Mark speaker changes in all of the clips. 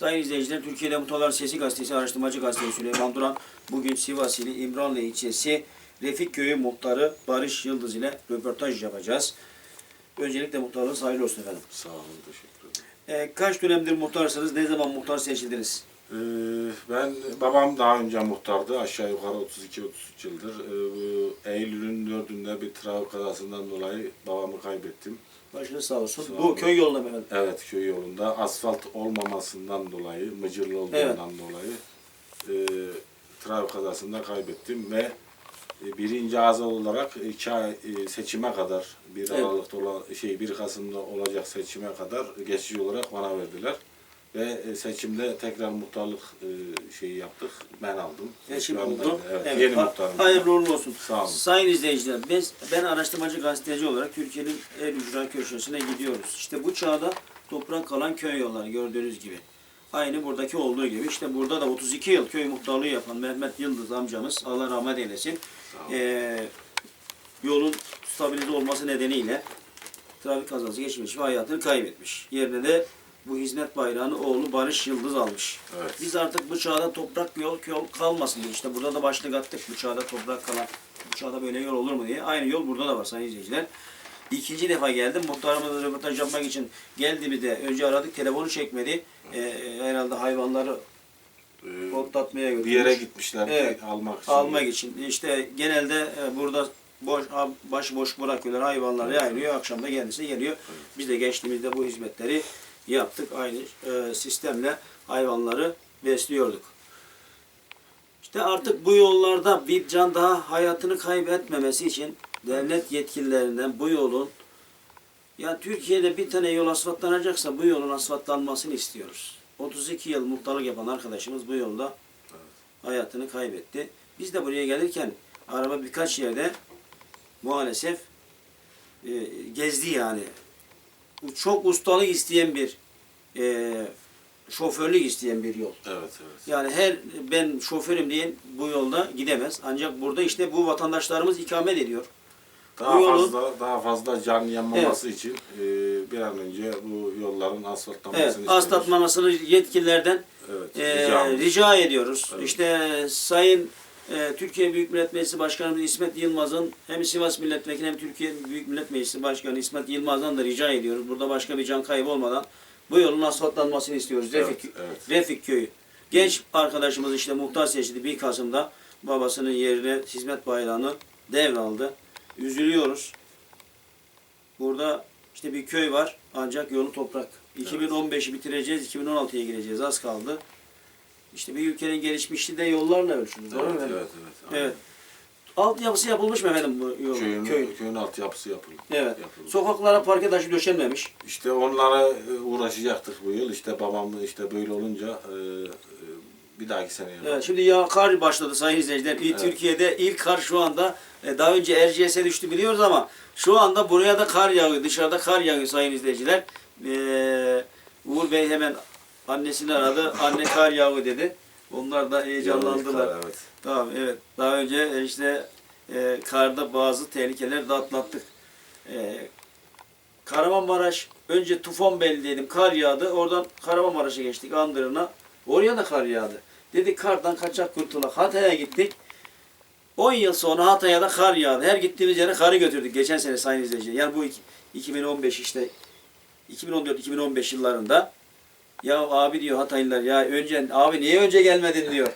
Speaker 1: Sayın izleyiciler, Türkiye'de Muhtarların Sesi Gazetesi Araştırmacı Gazetesi Süleyman Duran bugün Sivas ili İmranlı ilçesi Refik Köyü muhtarı Barış Yıldız ile röportaj yapacağız. Öncelikle muhtarlığınız hayırlı olsun efendim.
Speaker 2: Sağ olun, teşekkür ederim.
Speaker 1: Ee, kaç dönemdir muhtarsınız? Ne zaman muhtar seçildiniz?
Speaker 2: Ee, ben, babam daha önce muhtardı. Aşağı yukarı 32-33 yıldır. Ee, Eylül'ün 4'ünde bir trafik kazasından dolayı babamı kaybettim.
Speaker 1: Başınız sağ olsun.
Speaker 2: Sağ
Speaker 1: Bu
Speaker 2: olun.
Speaker 1: köy yolunda mı efendim?
Speaker 2: Evet, köy yolunda asfalt olmamasından dolayı, mıcırlı olduğundan dolayı e, trafik kazasında kaybettim ve e, birinci azal olarak iki ay e, seçime kadar bir
Speaker 1: Evet.
Speaker 2: Aralık'ta olan şey 1 Kasım'da olacak seçime kadar geçici olarak bana verdiler. Ve e, seçimde tekrar muhtarlık e, şeyi yaptık. Ben aldım.
Speaker 1: Seçim
Speaker 2: Şu anda,
Speaker 1: oldu.
Speaker 2: Evet, yeni
Speaker 1: ha-
Speaker 2: muhtarım.
Speaker 1: Hayırlı uğurlu olsun.
Speaker 2: Sağ olun.
Speaker 1: Sayın izleyiciler, biz, ben araştırmacı gazeteci olarak Türkiye'nin en ücra köşesine gidiyoruz. İşte bu çağda toprak kalan köy yolları gördüğünüz gibi. Aynı buradaki olduğu gibi. İşte burada da 32 yıl köy muhtarlığı yapan Mehmet Yıldız amcamız, Allah rahmet eylesin, eee, yolun stabilize olması nedeniyle trafik kazası geçirmiş ve hayatını kaybetmiş. Yerine de bu hizmet bayrağını oğlu Barış Yıldız almış.
Speaker 2: Evet.
Speaker 1: Biz artık bu çağda toprak yol, yol kalmasın diye. İşte burada da başlık attık. Bu çağda toprak kalan, bu çağda böyle yol olur mu diye. Aynı yol burada da var sayın izleyiciler. İkinci defa geldim. Muhtarımla röportaj yapmak için geldiğimizde önce aradık. Telefonu çekmedi. Ee, herhalde hayvanları
Speaker 2: Ee,
Speaker 1: otlatmaya götürmüş.
Speaker 2: bir yere gitmişler
Speaker 1: Evet.
Speaker 2: almak için.
Speaker 1: almak için. İşte genelde e, burada boş baş boş bırakıyorlar hayvanlar yayılıyor. Akşam da kendisi geliyor. Biz de geçtiğimizde bu hizmetleri yaptık. Aynı e, sistemle hayvanları besliyorduk. İşte artık bu yollarda bir can daha hayatını kaybetmemesi için devlet yetkililerinden bu yolun ya Türkiye'de bir tane yol asfaltlanacaksa bu yolun asfaltlanmasını istiyoruz. 32 yıl muhtarlık yapan arkadaşımız bu yolda hayatını kaybetti. Biz de buraya gelirken araba birkaç yerde maalesef e, gezdi yani. Çok ustalık isteyen bir e, şoförlük isteyen bir yol.
Speaker 2: Evet, evet.
Speaker 1: Yani her ben şoförüm diyen bu yolda gidemez. Ancak burada işte bu vatandaşlarımız ikamet ediyor.
Speaker 2: Daha
Speaker 1: Bu yolun-
Speaker 2: fazla daha fazla can yanmaması için e, bir an önce bu yolların asfaltlanmasını
Speaker 1: Evet,
Speaker 2: istiyoruz.
Speaker 1: aslatmamasını yetkililerden
Speaker 2: Evet,
Speaker 1: e,
Speaker 2: ricamız.
Speaker 1: rica ediyoruz.
Speaker 2: Evet.
Speaker 1: İşte Sayın e, Türkiye Büyük Millet Meclisi Başkanımız İsmet Yılmaz'ın hem Sivas Milletvekili hem Türkiye Büyük Millet Meclisi Başkanı İsmet Yılmaz'dan da rica ediyoruz. Burada başka bir can kaybı olmadan bu yolun asfaltlanmasını istiyoruz.
Speaker 2: Evet,
Speaker 1: Refik,
Speaker 2: evet.
Speaker 1: Refik Köyü. Genç arkadaşımız işte muhtar seçildi 1 Kasım'da babasının yerine hizmet bayrağını devraldı. Üzülüyoruz. Burada işte bir köy var ancak yolu toprak. 2015'i bitireceğiz, 2016'ya gireceğiz. Az kaldı. İşte bir ülkenin gelişmişliği de yollarla ölçülür. Doğru mu
Speaker 2: Evet,
Speaker 1: efendim?
Speaker 2: evet, evet.
Speaker 1: Evet. Altyapısı yapılmış mı efendim bu yol?
Speaker 2: Köyün,
Speaker 1: Köy.
Speaker 2: köyün altyapısı yapıldı.
Speaker 1: Evet.
Speaker 2: yapıldı.
Speaker 1: Sokaklara parke taşı döşenmemiş.
Speaker 2: İşte onlara e, uğraşacaktık bu yıl. İşte babam işte böyle olunca e, e, bir dahaki sene yapalım.
Speaker 1: Evet, şimdi ya kar başladı sayın izleyiciler.
Speaker 2: Evet.
Speaker 1: Türkiye'de ilk kar şu anda e, daha önce Erciyes'e düştü biliyoruz ama şu anda buraya da kar yağıyor. Dışarıda kar yağıyor sayın izleyiciler. Ee, Uğur Bey hemen annesini aradı. Anne kar yağıyor dedi. Onlar da heyecanlandılar.
Speaker 2: Yolculuklar, Evet.
Speaker 1: Tamam evet. Daha önce işte e, karda bazı tehlikeler de atlattık. E, Kahramanmaraş önce Tufanbeyli'deydim. Kar yağdı. Oradan Kahramanmaraş'a geçtik Andırın'a. Oraya da kar yağdı. Dedik kardan kaçak kurtulak. Hatay'a gittik. 10 yıl sonra Hatay'a da kar yağdı. Her gittiğimiz yere karı götürdük. Geçen sene sayın izleyiciler. Yani bu iki- 2015 işte 2014-2015 yıllarında ya abi diyor Hataylılar ya önce abi niye önce gelmedin diyor.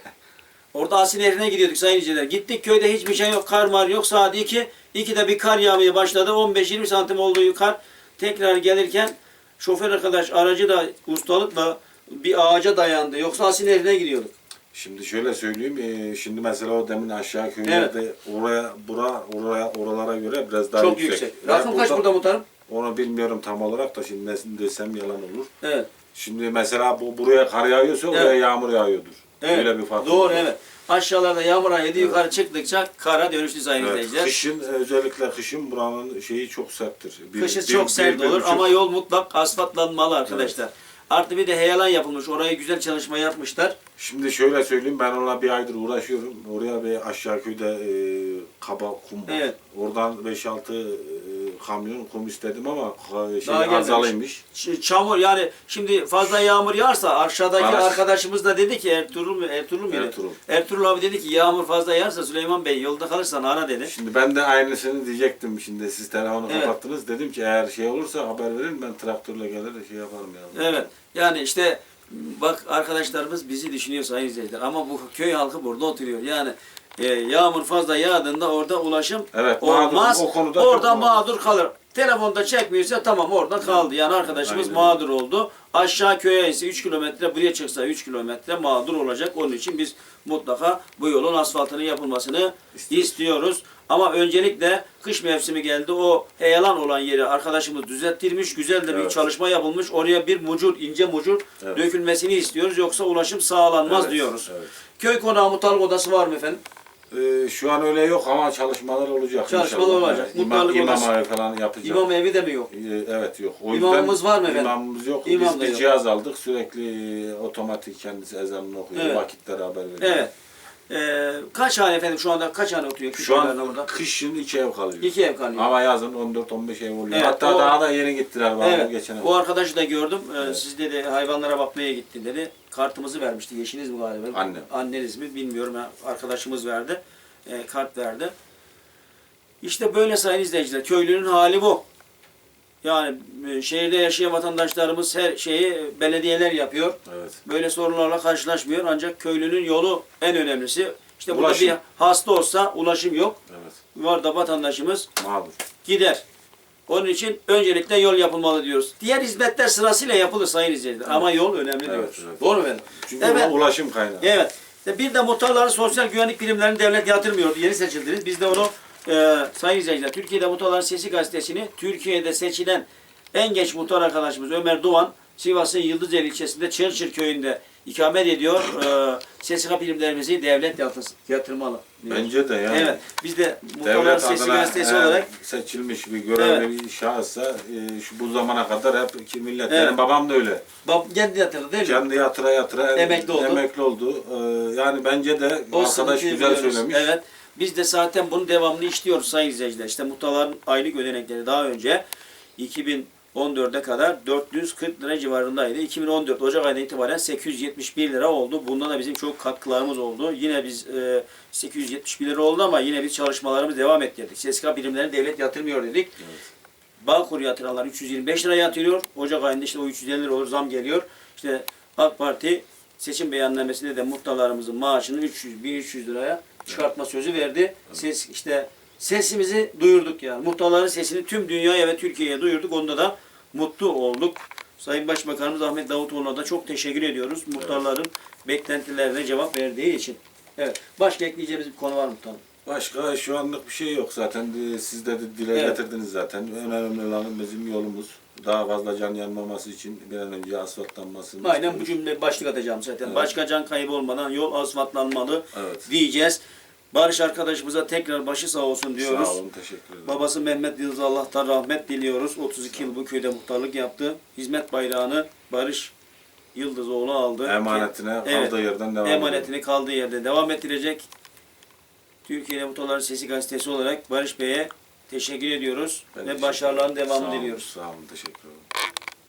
Speaker 1: Orada Asil Nehri'ne gidiyorduk sayın izleyiciler. Gittik köyde hiçbir şey yok. Kar var yok. Saat 2. 2'de bir kar yağmaya başladı. 15-20 santim olduğu kar. Tekrar gelirken şoför arkadaş aracı da ustalıkla bir ağaca dayandı. Yoksa Asil Nehri'ne gidiyorduk.
Speaker 2: Şimdi şöyle söyleyeyim. e, şimdi mesela o demin aşağı köylerde oraya bura oraya oralara göre biraz daha
Speaker 1: Çok
Speaker 2: yüksek.
Speaker 1: yüksek. Rakım kaç burada muhtarım?
Speaker 2: Onu bilmiyorum tam olarak da şimdi desem yalan olur.
Speaker 1: Evet.
Speaker 2: Şimdi mesela bu buraya kar yağıyorsa oraya
Speaker 1: Evet.
Speaker 2: yağmur yağıyordur.
Speaker 1: Evet.
Speaker 2: Öyle bir fark
Speaker 1: Doğru
Speaker 2: var.
Speaker 1: evet. Aşağılarda yağmur ayıydı. Yukarı çıktıkça kara dönüştü sayın
Speaker 2: Evet,
Speaker 1: izleyiciler.
Speaker 2: kışın özellikle kışın buranın şeyi çok serttir. Bir-
Speaker 1: Kışı
Speaker 2: bir-
Speaker 1: çok
Speaker 2: bir-
Speaker 1: sert
Speaker 2: bir
Speaker 1: olur
Speaker 2: buçuk-
Speaker 1: ama yol mutlak asfaltlanmalı arkadaşlar. Artı bir de heyelan yapılmış. Orayı güzel çalışma yapmışlar.
Speaker 2: Şimdi şöyle söyleyeyim ben onunla bir aydır uğraşıyorum. Oraya bir aşağı köyde e, kaba kum var.
Speaker 1: Evet.
Speaker 2: Oradan 5-6 e, kamyon kum istedim ama şey
Speaker 1: Daha gelmemiş.
Speaker 2: arızalıymış.
Speaker 1: Ç- Çamur yani şimdi fazla yağmur yağarsa aşağıdaki
Speaker 2: Baraj.
Speaker 1: arkadaşımız da dedi ki Ertuğrul mu Ertuğrul mu?
Speaker 2: Ertuğrul.
Speaker 1: Ertuğrul abi dedi ki yağmur fazla yağarsa Süleyman Bey yolda kalırsan ara dedi.
Speaker 2: Şimdi ben de aynısını diyecektim şimdi siz telefonu
Speaker 1: Evet.
Speaker 2: kapattınız. Dedim ki eğer şey olursa haber verin ben traktörle gelir şey yaparım ya.
Speaker 1: Evet. Yani işte bak arkadaşlarımız bizi düşünüyor sayın izleyiciler ama bu köy halkı burada oturuyor. Yani e, yağmur fazla yağdığında orada ulaşım
Speaker 2: Evet, mağdur-
Speaker 1: olmaz.
Speaker 2: o konuda
Speaker 1: orada
Speaker 2: mağdur.
Speaker 1: mağdur kalır. Telefonda çekmiyorsa tamam orada kaldı. Yani arkadaşımız
Speaker 2: Aynen.
Speaker 1: mağdur oldu. Aşağı köye ise 3 kilometre buraya çıksa 3 kilometre mağdur olacak. Onun için biz mutlaka bu yolun asfaltının yapılmasını
Speaker 2: İstiyoruz.
Speaker 1: Ama öncelikle kış mevsimi geldi. O heyelan olan yeri arkadaşımız düzelttirmiş. Güzel de bir
Speaker 2: Evet.
Speaker 1: çalışma yapılmış. Oraya bir mucur, ince mucur
Speaker 2: Evet.
Speaker 1: dökülmesini istiyoruz. Yoksa ulaşım sağlanmaz
Speaker 2: Evet,
Speaker 1: diyoruz.
Speaker 2: evet.
Speaker 1: Köy konağı muhtarlık odası var mı efendim?
Speaker 2: Ee, şu an öyle yok ama çalışmalar olacak.
Speaker 1: Çalışmalar
Speaker 2: inşallah.
Speaker 1: olacak.
Speaker 2: İmam,
Speaker 1: Muhtarlık
Speaker 2: imam ayı falan yapacak.
Speaker 1: İmam evi de mi yok?
Speaker 2: Ee, Evet yok. O
Speaker 1: İmamımız var mı efendim?
Speaker 2: İmamımız yok.
Speaker 1: İmam
Speaker 2: Biz bir
Speaker 1: yok.
Speaker 2: cihaz aldık. Sürekli e, otomatik kendisi ezanını okuyor.
Speaker 1: Evet.
Speaker 2: Vakitleri haber veriyor.
Speaker 1: Evet. Ee, kaç hane efendim şu anda kaç hane oturuyor?
Speaker 2: Şu an
Speaker 1: burada?
Speaker 2: kışın iki ev kalıyor.
Speaker 1: İki ev kalıyor.
Speaker 2: Ama yazın 14-15 ev oluyor.
Speaker 1: Evet,
Speaker 2: Hatta
Speaker 1: o-
Speaker 2: daha da yeni gittiler
Speaker 1: Evet.
Speaker 2: geçen
Speaker 1: O arkadaşı da gördüm. Ee,
Speaker 2: Evet.
Speaker 1: Siz dedi hayvanlara bakmaya gitti dedi. Kartımızı vermişti. Eşiniz mi galiba?
Speaker 2: Annem.
Speaker 1: Anneniz mi bilmiyorum. Arkadaşımız verdi. Ee, kart verdi. İşte böyle sayın izleyiciler. Köylünün hali bu. Yani e, şehirde yaşayan vatandaşlarımız her şeyi belediyeler yapıyor.
Speaker 2: Evet.
Speaker 1: Böyle sorunlarla karşılaşmıyor. Ancak köylünün yolu en önemlisi. İşte burada
Speaker 2: Ulaşım.
Speaker 1: bir hasta olsa ulaşım yok.
Speaker 2: Evet.
Speaker 1: Var da vatandaşımız
Speaker 2: Mağdur.
Speaker 1: gider. Onun için öncelikle yol yapılmalı diyoruz. Diğer hizmetler sırasıyla yapılır sayın izleyiciler. Ama yol önemli
Speaker 2: Evet,
Speaker 1: diyoruz.
Speaker 2: evet.
Speaker 1: Doğru mu efendim?
Speaker 2: Çünkü
Speaker 1: Evet.
Speaker 2: ulaşım kaynağı.
Speaker 1: Evet. Bir de muhtarların sosyal güvenlik primlerini devlet yatırmıyor. Yeni seçildiniz. Biz de onu e, sayın izleyiciler Türkiye'de Muhtarların Sesi gazetesini Türkiye'de seçilen en genç muhtar arkadaşımız Ömer Doğan Sivas'ın Yıldızeli ilçesinde Çırçır köyünde ikamet ediyor. E, SSK primlerimizi devlet yatır- yatırmalı. diyoruz.
Speaker 2: Bence de yani.
Speaker 1: Evet. Biz de Sesi
Speaker 2: adına
Speaker 1: gazetesi olarak
Speaker 2: seçilmiş bir görevli bir şahıssa e, şu bu zamana kadar hep ki millet
Speaker 1: Evet.
Speaker 2: benim babam da öyle.
Speaker 1: bab, kendi yatırdı değil mi?
Speaker 2: Kendi yatıra yatıra
Speaker 1: Emekli oldu.
Speaker 2: Emekli oldu. Ee, yani bence de
Speaker 1: O
Speaker 2: arkadaş güzel
Speaker 1: biliyoruz.
Speaker 2: söylemiş.
Speaker 1: Evet. Biz de zaten bunun devamını işliyoruz sayın izleyiciler. İşte muhtarların aylık ödenekleri daha önce 2014'e kadar 440 lira civarındaydı. 2014 Ocak ayından itibaren 871 lira oldu. Bunda da bizim çok katkılarımız oldu. Yine biz e, 871 lira oldu ama yine biz çalışmalarımız devam ettirdik. SSK birimlerini devlet yatırmıyor dedik. Bağkur yatıranlar 325 lira yatırıyor. Ocak ayında işte o 350 lira olur zam geliyor. İşte AK Parti seçim beyannamesinde de muhtarlarımızın maaşını 300 1300 liraya çıkartma sözü verdi. Ses işte sesimizi duyurduk yani. Muhtarların sesini tüm dünyaya ve Türkiye'ye duyurduk. Onda da mutlu olduk. Sayın Başbakanımız Ahmet Davutoğlu'na da çok teşekkür ediyoruz. Muhtarların beklentilerine cevap verdiği için. Evet. Başka ekleyeceğimiz bir konu var mı muhtarım?
Speaker 2: Başka şu anlık bir şey yok zaten. Ee, Siz de dile
Speaker 1: Evet.
Speaker 2: getirdiniz zaten. En önemli olan bizim yolumuz. Daha fazla can yanmaması için bir an önce asfaltlanması.
Speaker 1: Aynen bu cümle başlık atacağım zaten. Başka can kaybı olmadan yol asfaltlanmalı
Speaker 2: Evet.
Speaker 1: diyeceğiz. Barış arkadaşımıza tekrar başı sağ olsun diyoruz.
Speaker 2: Sağ olun, teşekkür ederim.
Speaker 1: Babası Mehmet Yıldız Allah'tan rahmet diliyoruz. 32 yıl bu köyde muhtarlık yaptı. Hizmet bayrağını Barış Yıldızoğlu aldı.
Speaker 2: Emanetine
Speaker 1: Evet.
Speaker 2: kaldığı yerden devam ediyor.
Speaker 1: Emanetini kaldığı yerde devam ettirecek. Türkiye'de Muhtarların Sesi gazetesi olarak Barış Bey'e teşekkür ediyoruz
Speaker 2: Ben
Speaker 1: ve
Speaker 2: teşekkür
Speaker 1: başarıların devamını
Speaker 2: Sağ olun,
Speaker 1: diliyoruz.
Speaker 2: Sağ olun, teşekkür ederim.